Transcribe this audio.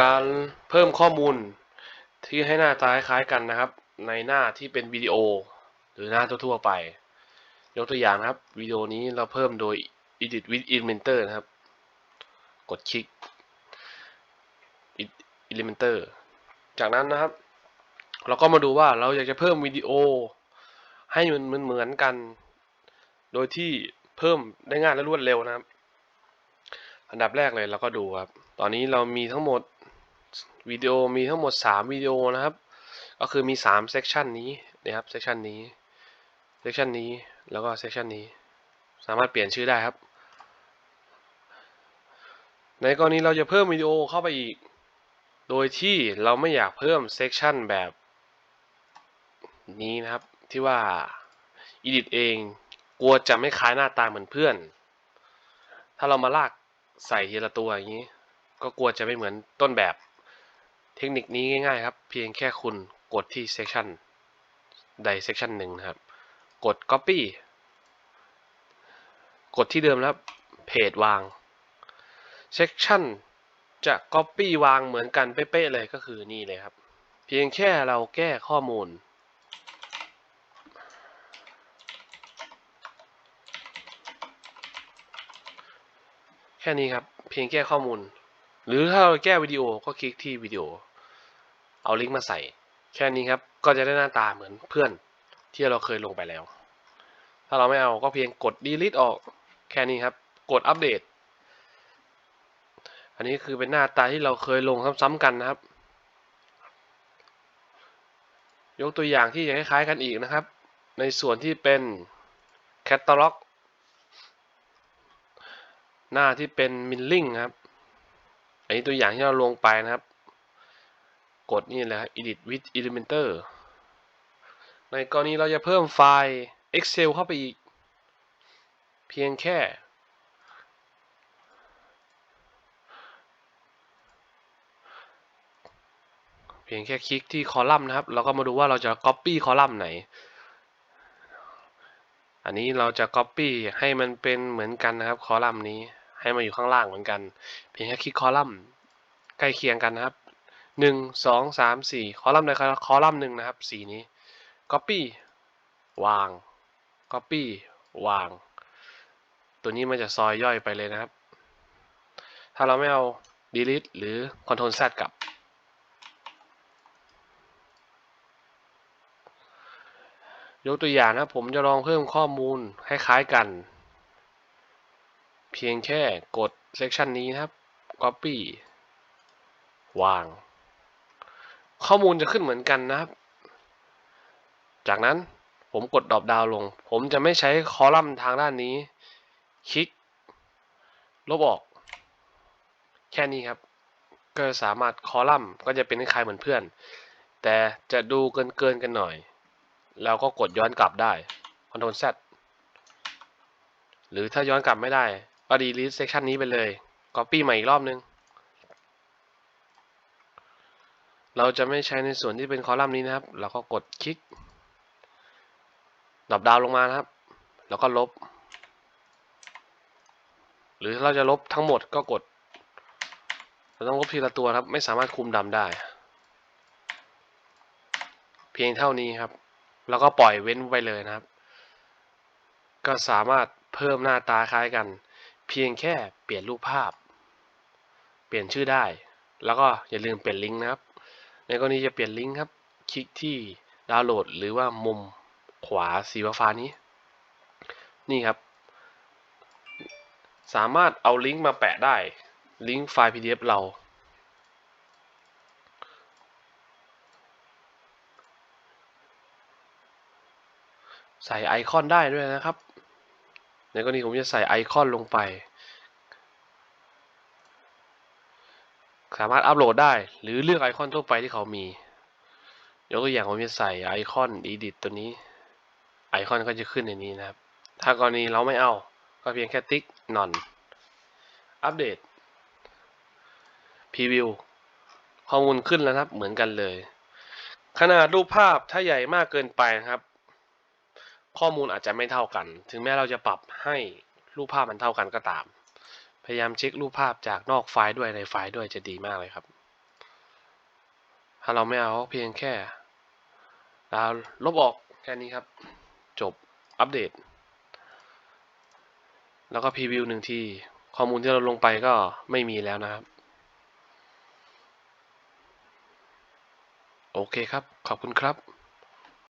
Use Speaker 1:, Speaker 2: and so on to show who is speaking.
Speaker 1: การเพิ่มข้อมูลที่ให้หน้าตาคล้ายกันนะครับ ในหน้าที่เป็นวิดีโอ หรือหน้าทั่วๆไป ยกตัวอย่างครับวิดีโอนี้เราเพิ่มโดย Edit with Elementor นะครับ กดคลิก Elementor จากนั้นนะครับ เราก็มาดูว่าเราอยากจะเพิ่มวิดีโอ ให้มันเหมือนกัน โดยที่เพิ่มได้ง่ายและรวดเร็วนะครับ อันดับแรกเลยเราก็ดูครับ ตอนนี้เรามีทั้งหมด วิดีโอมีทั้งหมด 3 วิดีโอนะครับ ก็คือมี3 section นี้นะครับ section นี้ section นี้แล้วก็ section นี้ สามารถเปลี่ยนชื่อได้ครับ ในกรณีเราจะเพิ่มวิดีโอเข้าไปอีก โดยที่เราไม่อยากเพิ่ม section แบบนี้นะครับที่ว่า edit เองกลัวจะไม่คล้ายหน้าตาเหมือนเพื่อน ถ้าเรามาลากใส่ทีละตัวอย่างนี้ ก็กลัวจะไม่เหมือนต้นแบบ เทคนิคนี้ง่ายๆครับ เพียงแค่คุณกดที่ section ใด section หนึ่งนะครับ กด copy กดที่เดิมแล้วเพจวาง section จะ copy วางเหมือนกันเป๊ะๆเลยก็คือนี่เลยครับ เพียงแค่เราแก้ข้อมูล แค่นี้ครับ เพียงแก้ข้อมูล หรือถ้าเราแก้วิดีโอก็คลิกที่วิดีโอ เอาลิงก์มาใส่ แค่นี้ครับ ก็จะได้หน้าตาเหมือนเพื่อนที่เราเคยลงไปแล้ว ถ้าเราไม่เอาก็เพียงกด delete ออก แค่นี้ครับ กดอัปเดต อันนี้คือเป็นหน้าตาที่เราเคยลงซ้ำๆกันนะครับ ยกตัวอย่างที่จะคล้ายๆกันอีกนะครับ ในส่วนที่เป็นแคตตาล็อกหน้าที่เป็นมิลลิ่งครับ อันนี้ตัวอย่างที่เราลงไปนะครับ กดนี่แหละครับ edit with elementor ในกรณีเราจะเพิ่มไฟล์ excel เข้าไปอีก เพียงแค่เพียงแค่คลิกที่คอลัมน์นะครับ เราก็มาดูว่าเราจะ copy คอลัมน์ไหน อันนี้เราจะ copy ให้มันเป็นเหมือนกันนะครับ คอลัมน์นี้ให้มาอยู่ข้างล่างเหมือนกัน เพียงแค่คลิกคอลัมน์ใกล้เคียงกันนะครับ หนึ่งสองสามสี่คอลัมน์ใดคอลัมน์หนึ่งนะครับสีนี้ copy วาง copy วาง ตัวนี้มันจะซอยย่อยไปเลยนะครับ ถ้าเราไม่เอา delete หรือ control z กลับ ยกตัวอย่างนะผมจะลองเพิ่มข้อมูลคล้ายๆกัน เพียงแค่กด section นี้นะครับ copy วาง ข้อมูลจะขึ้นเหมือนกันนะครับ จากนั้นผมกดดรอปดาวลง ผมจะไม่ใช้คอลัมน์ทางด้านนี้ คลิก ลบออก แค่นี้ครับ ก็สามารถคอลัมน์ก็จะเป็นคล้ายๆเหมือนเพื่อน แต่จะดูเกินเกินๆกันหน่อย เราก็กดย้อนกลับได้ Ctrl Z หรือถ้าย้อนกลับไม่ได้ ก็ delete section นี้ไปเลย copy ใหม่อีกรอบนึง เราจะไม่ใช้ในส่วนที่เป็นคอลัมน์นี้นะครับ เราก็กดคลิกดรอปดาวลงมานะครับ แล้วก็ลบ หรือเราจะลบทั้งหมดก็กด เราต้องลบทีละตัวครับ ไม่สามารถคุมดำได้ เพียงเท่านี้ครับ แล้วก็ปล่อยเว้นไปเลยนะครับ ก็สามารถเพิ่มหน้าตาคล้ายกัน เพียงแค่เปลี่ยนรูปภาพ เปลี่ยนชื่อได้ แล้วก็อย่าลืมเปลี่ยนลิงก์นะครับ ในกรณีจะเปลี่ยนลิงก์ครับ คลิกที่ดาวน์โหลด หรือว่ามุมขวาสีฟ้านี้ นี่ครับ สามารถเอาลิงก์มาแปะได้ ลิงก์ไฟล์ PDF เรา ใส่ไอคอนได้ด้วยนะครับ ในกรณีผมจะใส่ไอคอนลงไป สามารถอัปโหลดได้ หรือเลือกไอคอนทั่วไปที่เขามี ยกตัวอย่างผมจะใส่ไอคอน edit ตัวนี้ ไอคอนก็จะขึ้นในนี้นะครับ ถ้ากรณีเราไม่เอา ก็เพียงแค่ติ๊ก none อัปเดตพรีวิวข้อมูลขึ้นแล้วครับเหมือนกันเลย ขนาดรูปภาพถ้าใหญ่มากเกินไปนะครับ ข้อมูลอาจจะไม่เท่ากัน ถึงแม้เราจะปรับให้รูปภาพมันเท่ากันก็ตาม พยายามเช็ครูปภาพจากนอกไฟล์ด้วยในไฟล์ด้วยจะดีมากเลยครับ ถ้าเราไม่เอาเพียงแค่ดาลบออกแค่นี้ครับ จบอัปเดต แล้วก็พรีวิวหนึ่งทีข้อมูลที่เราลงไปก็ไม่มีแล้วนะครับ โอเคครับ ขอบคุณครับ